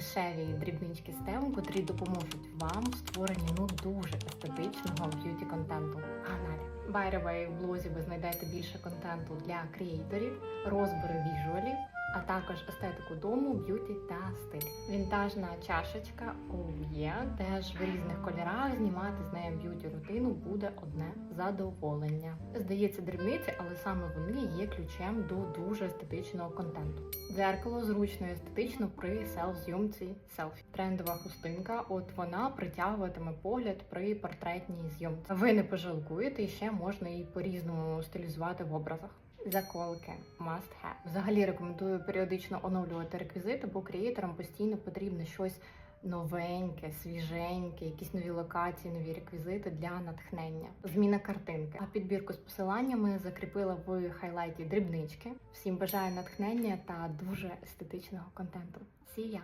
дешеві дрібнички STEM, котрі допоможуть вам в створенні ну дуже естетичного б'юті контенту. Погнали! By в блозі ви знайдете більше контенту для креаторів, розбори віжуалів, а також естетику дому, б'юті та стиль. Вінтажна чашечка oh теж в різних кольорах. Знімати з нею б'юті рутину буде одне задоволення. Здається, дрібниці, але саме вони є ключем до дуже естетичного контенту. Дзеркало зручно і естетично при селф-зйомці селфі. Трендова хустинка, от вона притягуватиме погляд при портретній зйомці. Ви не пожалкуєте і ще можна її по-різному стилізувати в образах. Заколки must have. Взагалі рекомендую періодично оновлювати реквізити, бо креаторам постійно потрібно щось новеньке, свіженьке, якісь нові локації, нові реквізити для натхнення. Зміна картинки. А підбірку з посиланнями закріпила в хайлайті дрібнички. Всім бажаю натхнення та дуже естетичного контенту. Сія!